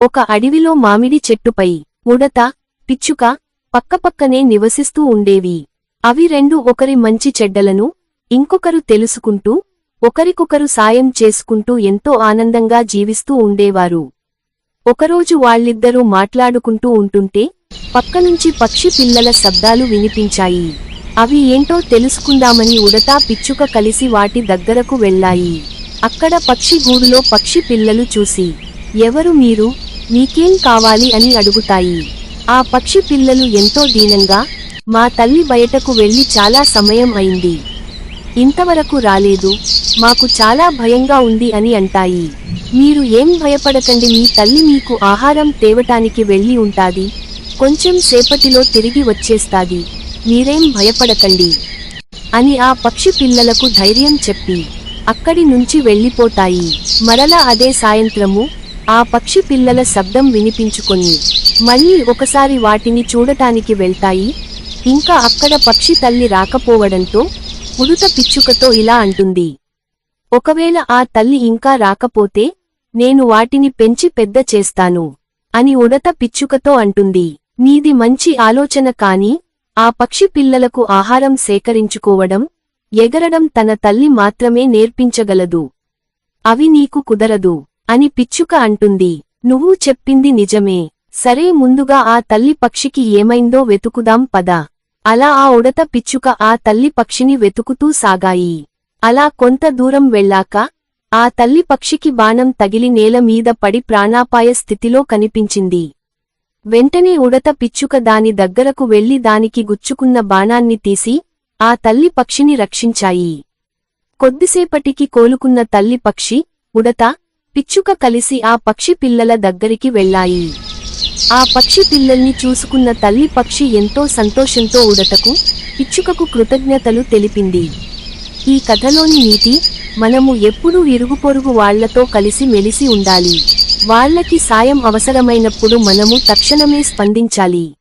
ఒక అడవిలో మామిడి చెట్టుపై ఉడత పిచ్చుక పక్కపక్కనే నివసిస్తూ ఉండేవి. అవి రెండు ఒకరి మంచి చెడ్డలను ఇంకొకరు తెలుసుకుంటూ ఒకరికొకరు సాయం చేసుకుంటూ ఎంతో ఆనందంగా జీవిస్తూ ఉండేవారు. ఒకరోజు వాళ్ళిద్దరూ మాట్లాడుకుంటూ ఉంటుంటే పక్కనుంచి పక్షి పిల్లల శబ్దాలు వినిపించాయి. అవి ఏంటో తెలుసుకుందామని ఉడతా పిచ్చుక కలిసి వాటి దగ్గరకు వెళ్ళాయి. అక్కడ పక్షి గూడులో పక్షి పిల్లలు చూసి ఎవరు మీరు? నీకేం కావాలి అని అడుగుతాయి. ఆ పక్షి పిల్లలు ఎంతో దీనంగా మా తల్లి బయటకు వెళ్ళి చాలా సమయం అయింది. ఇంతవరకు రాలేదు మాకు చాలా భయంగా ఉంది అని అంటాయి. మీరు ఏం భయపడకండి మీ తల్లి మీకు ఆహారం తేవటానికి వెళ్ళి ఉంటాది కొంచెం సేపటిలో తిరిగి వచ్చేస్తాది మీరేం భయపడకండి అని ఆ పక్షి పిల్లలకు ధైర్యం చెప్పి అక్కడి నుంచి వెళ్ళిపోతాయి. మరలా అదే సాయంత్రము ఆ పక్షి పిల్లల శబ్దం వినిపించుకొని మళ్ళీ ఒకసారి వాటిని చూడటానికి వెళ్తాయి. ఇంకా అక్కడ పక్షి తల్లి రాకపోవడంతో ఉడుత పిచ్చుకతో ఇలా అంటుంది. ఒకవేళ ఆ తల్లి ఇంకా రాకపోతే నేను వాటిని పెంచి పెద్ద చేస్తాను అని ఉడత పిచ్చుకతో అంటుంది. నీది మంచి ఆలోచన కాని ఆ పక్షి పిల్లలకు ఆహారం సేకరించుకోవడం ఎగరడం తన తల్లి మాత్రమే నేర్పించగలదు. అవి నీకు కుదరదు. అని పిచ్చుక అంటుంది. నువ్వు చెప్పింది నిజమే. సరే ముందుగా ఆ తల్లి పక్షికి ఏమైందో వెతుకుదాం పద అలా ఆ ఉడత పిచ్చుక ఆ తల్లి పక్షిని వెతుకుతూ సాగాయి. అలా కొంత దూరం వెళ్ళాక ఆ తల్లి పక్షికి బాణం తగిలి నేల మీద పడి ప్రాణాపాయ స్థితిలో కనిపించింది. వెంటనే ఉడత పిచ్చుక దాని దగ్గరకు వెళ్ళి దానికి గుచ్చుకున్న బాణాన్ని తీసి ఆ తల్లి పక్షిని రక్షించాయి. కొద్దిసేపటికి కోలుకున్న తల్లి పక్షి ఉడత పిచ్చుక కలిసి ఆ పక్షి పిల్లల దగ్గరికి వెళ్ళాయి. ఆ పక్షి పిల్లల్ని చూసుకున్న తల్లి పక్షి ఎంతో సంతోషంతో ఉడతకు పిచ్చుకకు కృతజ్ఞతలు తెలిపింది. ఈ కథలోని నీతి మనము ఎప్పుడూ ఇరుగు పొరుగు వాళ్ళతో కలిసి మెలిసి ఉండాలి. వాళ్ళకి సాయం అవసరమైనప్పుడు మనము తక్షణమే స్పందించాలి.